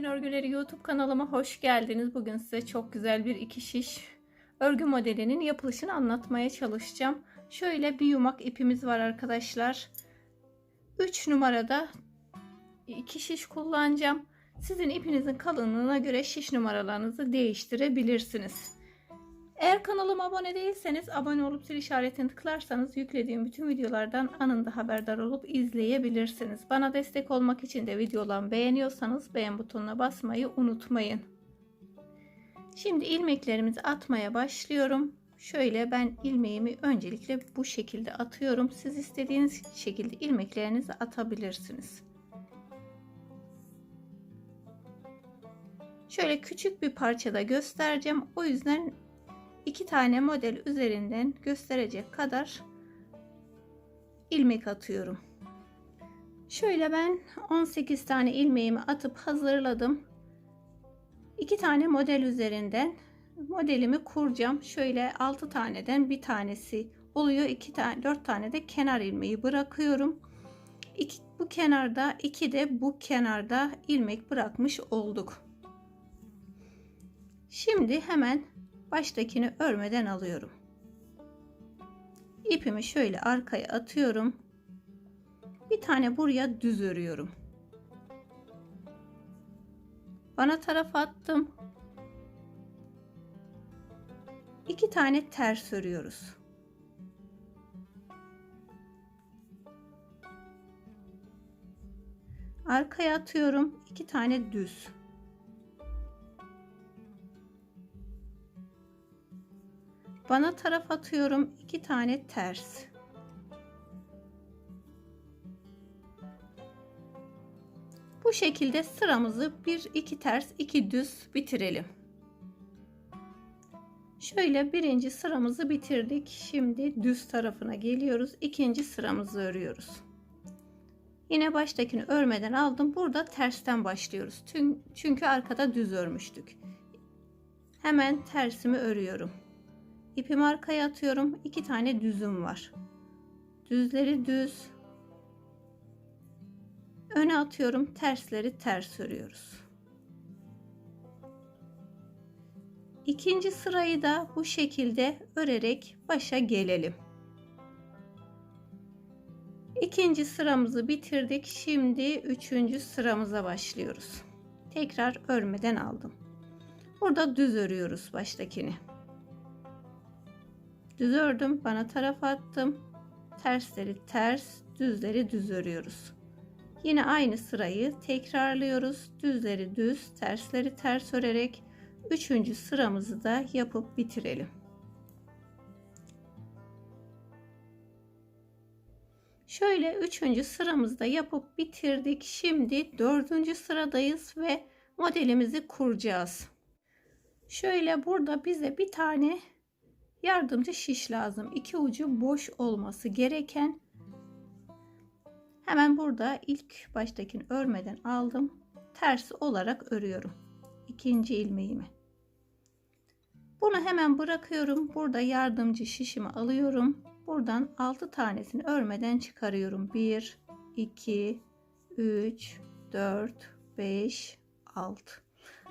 Gülten Örgüleri YouTube kanalıma hoş geldiniz. Bugün size çok güzel bir iki şiş örgü modelinin yapılışını anlatmaya çalışacağım. Şöyle bir yumak ipimiz var arkadaşlar. 3 numarada iki şiş kullanacağım. Sizin ipinizin kalınlığına göre şiş numaralarınızı değiştirebilirsiniz. Eğer kanalıma abone değilseniz abone olup zil işaretini tıklarsanız yüklediğim bütün videolardan anında haberdar olup izleyebilirsiniz. Bana destek olmak için de videolarımı beğeniyorsanız beğen butonuna basmayı unutmayın. Şimdi ilmeklerimizi atmaya başlıyorum. Şöyle ben ilmeğimi öncelikle bu şekilde atıyorum. Siz istediğiniz şekilde ilmeklerinizi atabilirsiniz. Şöyle küçük bir parçada göstereceğim. O yüzden iki tane model üzerinden gösterecek kadar ilmek atıyorum. Şöyle ben 18 tane ilmeğimi atıp hazırladım. İki tane model üzerinden modelimi kuracağım. Şöyle 6 taneden bir tanesi oluyor. 2 tane 4 tane de kenar ilmeği bırakıyorum. İki, bu kenarda iki de bu kenarda ilmek bırakmış olduk. Şimdi hemen baştakini örmeden alıyorum. İpimi şöyle arkaya atıyorum. Bir tane buraya düz örüyorum. Bana taraf attım. İki tane ters örüyoruz. Arkaya atıyorum. iki tane düz. Bana taraf atıyorum. iki tane ters. Bu şekilde sıramızı bir iki ters iki düz bitirelim. Şöyle birinci sıramızı bitirdik. Şimdi düz tarafına geliyoruz. İkinci sıramızı örüyoruz. Yine baştakini örmeden aldım. Burada tersten başlıyoruz. Çünkü arkada düz örmüştük. Hemen tersimi örüyorum. İpimi arkaya atıyorum. İki tane düzüm var. Düzleri düz. Öne atıyorum. Tersleri ters örüyoruz. İkinci sırayı da bu şekilde örerek başa gelelim. İkinci sıramızı bitirdik. Şimdi üçüncü sıramıza başlıyoruz. Tekrar örmeden aldım. Burada düz örüyoruz baştakini. Düz ördüm. Bana taraf attım. Tersleri ters, düzleri düz örüyoruz. Yine aynı sırayı tekrarlıyoruz. Düzleri düz, tersleri ters örerek üçüncü sıramızı da yapıp bitirelim. Şöyle üçüncü sıramızda yapıp bitirdik. Şimdi dördüncü sıradayız ve modelimizi kuracağız. Şöyle burada bize bir tane yardımcı şiş lazım. İki ucu boş olması gereken. Hemen burada ilk baştakini örmeden aldım. Tersi olarak örüyorum. İkinci ilmeğimi. Bunu hemen bırakıyorum. Burada yardımcı şişimi alıyorum. Buradan 6 tanesini örmeden çıkarıyorum. 1, 2, 3, 4, 5, 6.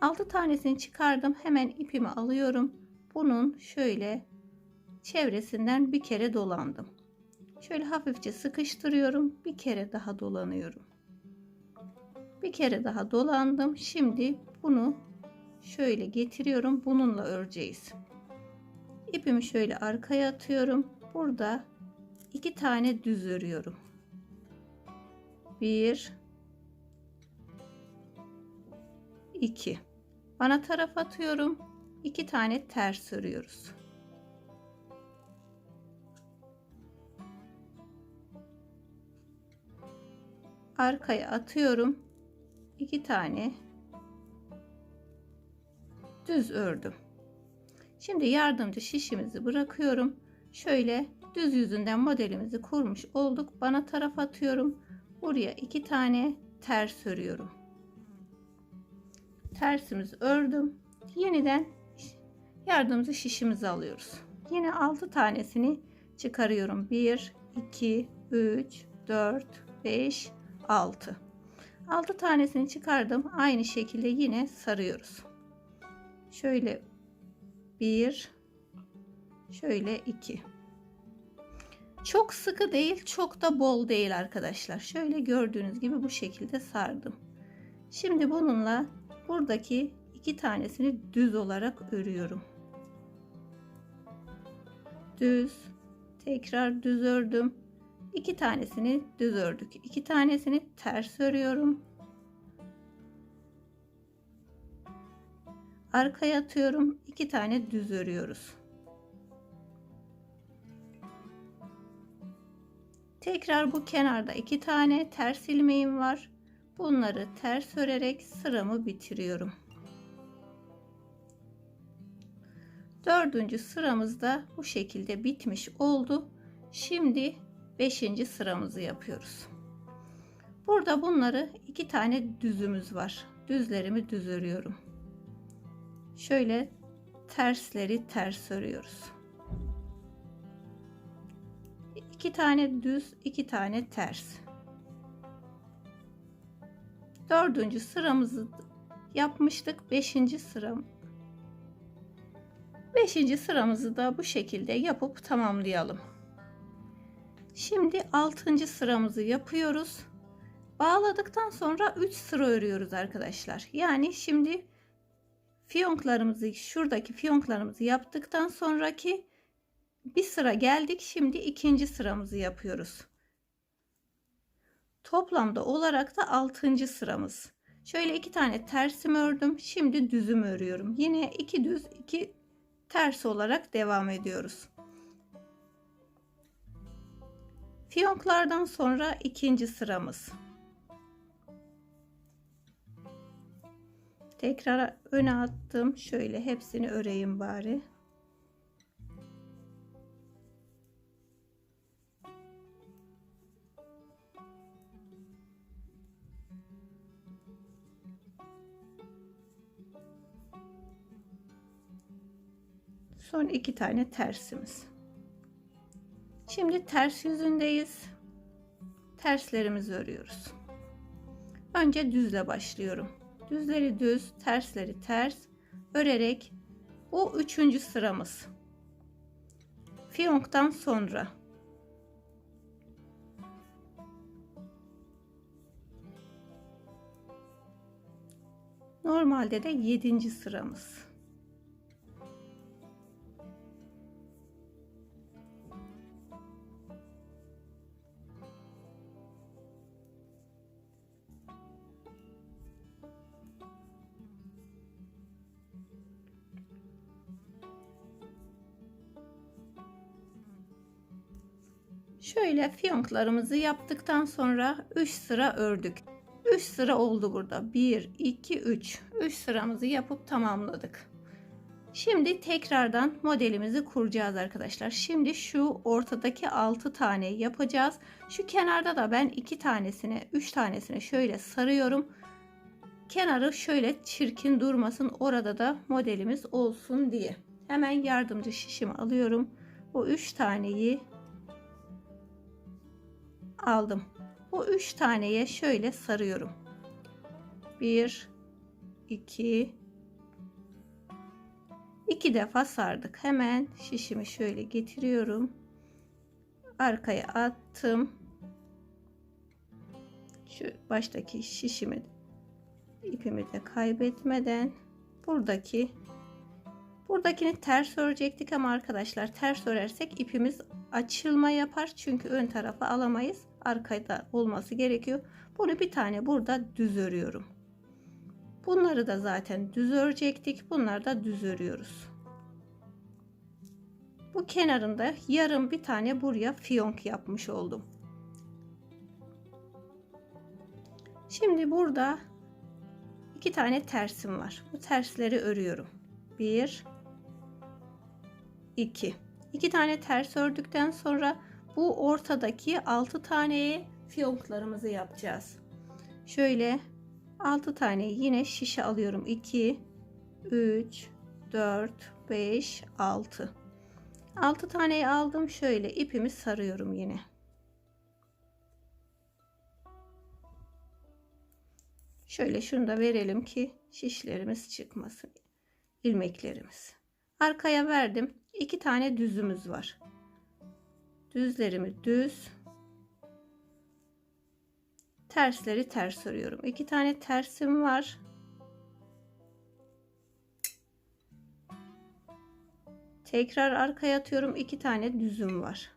6 tanesini çıkardım. Hemen ipimi alıyorum. Bunun şöyle çevresinden bir kere dolandım. Şöyle hafifçe sıkıştırıyorum. Bir kere daha dolanıyorum. Bir kere daha dolandım. Şimdi bunu şöyle getiriyorum. Bununla öreceğiz. İpimi şöyle arkaya atıyorum. Burada iki tane düz örüyorum. Bir, iki. Bana taraf atıyorum. İki tane ters örüyoruz. Arkaya atıyorum. iki tane düz ördüm. Şimdi yardımcı şişimizi bırakıyorum. Şöyle düz yüzünden modelimizi kurmuş olduk. Bana taraf atıyorum. Buraya iki tane ters örüyorum. Tersimizi ördüm. Yeniden yardımcı şişimizi alıyoruz. Yine 6 tanesini çıkarıyorum. 1 2 3 4 5 6 6 tanesini çıkardım. Aynı şekilde yine sarıyoruz. Şöyle 1 şöyle 2 çok sıkı değil, çok da bol değil arkadaşlar. Şöyle gördüğünüz gibi bu şekilde sardım. Şimdi bununla buradaki iki tanesini düz olarak örüyorum. Düz, tekrar düz ördüm. İki tanesini düz ördük. İki tanesini ters örüyorum. Arkaya atıyorum. İki tane düz örüyoruz. Tekrar bu kenarda iki tane ters ilmeğim var. Bunları ters örerek sıramı bitiriyorum. Dördüncü sıramızda bu şekilde bitmiş oldu. Şimdi beşinci sıramızı yapıyoruz. Burada bunları iki tane düzümüz var. Düzlerimi düz örüyorum. Şöyle tersleri ters örüyoruz. 2 tane düz, 2 tane ters. Dördüncü sıramızı yapmıştık. Beşinci sıram. Beşinci sıramızı da bu şekilde yapıp tamamlayalım. Şimdi altıncı sıramızı yapıyoruz. Bağladıktan sonra 3 sıra örüyoruz arkadaşlar. Yani şimdi fiyonklarımızı şuradaki fiyonklarımızı yaptıktan sonraki bir sıra geldik. Şimdi ikinci sıramızı yapıyoruz. Toplamda olarak da altıncı sıramız. Şöyle iki tane tersim ördüm. Şimdi düzüm örüyorum. Yine iki düz iki ters olarak devam ediyoruz. Fiyonklardan sonra ikinci sıramız. Tekrar öne attım. Şöyle hepsini öreyim bari. Son iki tane tersimiz. Şimdi ters yüzündeyiz. Terslerimizi örüyoruz. Önce düzle başlıyorum. Düzleri düz, tersleri ters örerek bu üçüncü sıramız. Fiyonktan sonra Normalde de yedinci sıramız. Şöyle fiyonklarımızı yaptıktan sonra 3 sıra ördük. 3 sıra oldu burada. 1, 2, 3. 3 sıramızı yapıp tamamladık. Şimdi tekrardan modelimizi kuracağız arkadaşlar. Şimdi şu ortadaki 6 tane yapacağız. Şu kenarda da ben 2 tanesine 3 tanesine şöyle sarıyorum. Kenarı şöyle çirkin durmasın. Orada da modelimiz olsun diye. Hemen yardımcı şişimi alıyorum. Bu 3 taneyi aldım. Bu üç taneye şöyle sarıyorum. Bir, iki, iki defa sardık. Hemen şişimi şöyle getiriyorum. Arkaya attım. Şu baştaki şişimi ipimi de kaybetmeden buradaki buradakini ters örecektik ama arkadaşlar ters örersek ipimiz açılma yapar çünkü ön tarafa alamayız arkada olması gerekiyor. Bunu bir tane burada düz örüyorum. Bunları da zaten düz örecektik. Bunları da düz örüyoruz. Bu kenarında yarım bir tane buraya fiyonk yapmış oldum. Şimdi burada iki tane tersim var. Bu tersleri örüyorum. Bir, iki. İki tane ters ördükten sonra bu ortadaki 6 taneye fiyonklarımızı yapacağız. Şöyle 6 tane yine şişe alıyorum. 2 3 4 5 6 6 taneyi aldım. Şöyle ipimi sarıyorum yine. Şöyle şunu da verelim ki şişlerimiz çıkmasın. ilmeklerimiz. Arkaya verdim. İki tane düzümüz var. Düzlerimi düz. Tersleri ters örüyorum. İki tane tersim var. Tekrar arkaya atıyorum. İki tane düzüm var.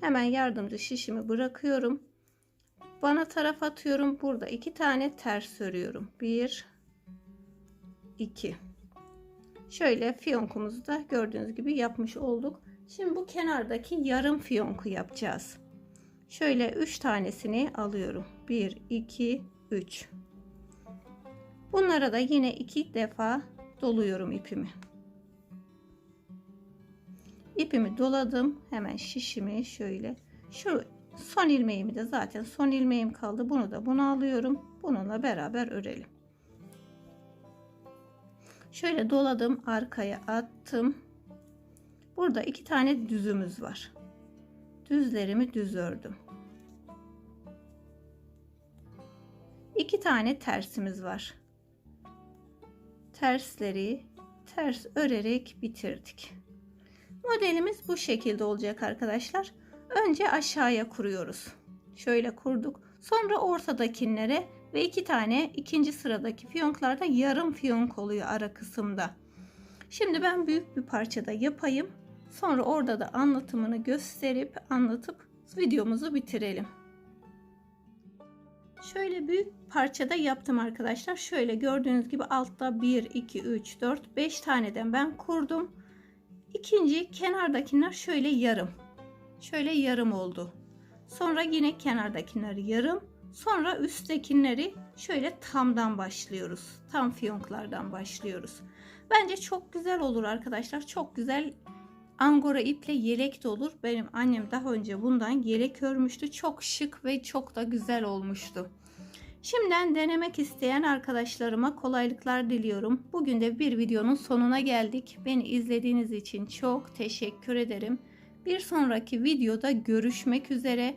Hemen yardımcı şişimi bırakıyorum. Bana taraf atıyorum. Burada iki tane ters örüyorum. Bir, iki. Şöyle fiyonkumuzu da gördüğünüz gibi yapmış olduk. Şimdi bu kenardaki yarım fiyonku yapacağız. Şöyle üç tanesini alıyorum. Bir, iki, üç. Bunlara da yine iki defa doluyorum ipimi. İpimi doladım. Hemen şişimi şöyle. Şu son ilmeğimi de zaten son ilmeğim kaldı. Bunu da bunu alıyorum. Bununla beraber örelim. Şöyle doladım. Arkaya attım. Burada iki tane düzümüz var. Düzlerimi düz ördüm. İki tane tersimiz var. Tersleri ters örerek bitirdik. Modelimiz bu şekilde olacak arkadaşlar. Önce aşağıya kuruyoruz. Şöyle kurduk. Sonra ortadakilere ve iki tane ikinci sıradaki fiyonklarda yarım fiyonk oluyor ara kısımda. Şimdi ben büyük bir parçada yapayım. Sonra orada da anlatımını gösterip anlatıp videomuzu bitirelim. Şöyle büyük parçada yaptım arkadaşlar. Şöyle gördüğünüz gibi altta 1, 2, 3, 4, 5 taneden ben kurdum. İkinci kenardakiler şöyle yarım. Şöyle yarım oldu. Sonra yine kenardakiler yarım. Sonra üsttekileri şöyle tamdan başlıyoruz. Tam fiyonklardan başlıyoruz. Bence çok güzel olur arkadaşlar. Çok güzel angora iple yelek de olur. Benim annem daha önce bundan yelek örmüştü. Çok şık ve çok da güzel olmuştu. Şimdiden denemek isteyen arkadaşlarıma kolaylıklar diliyorum. Bugün de bir videonun sonuna geldik. Beni izlediğiniz için çok teşekkür ederim. Bir sonraki videoda görüşmek üzere.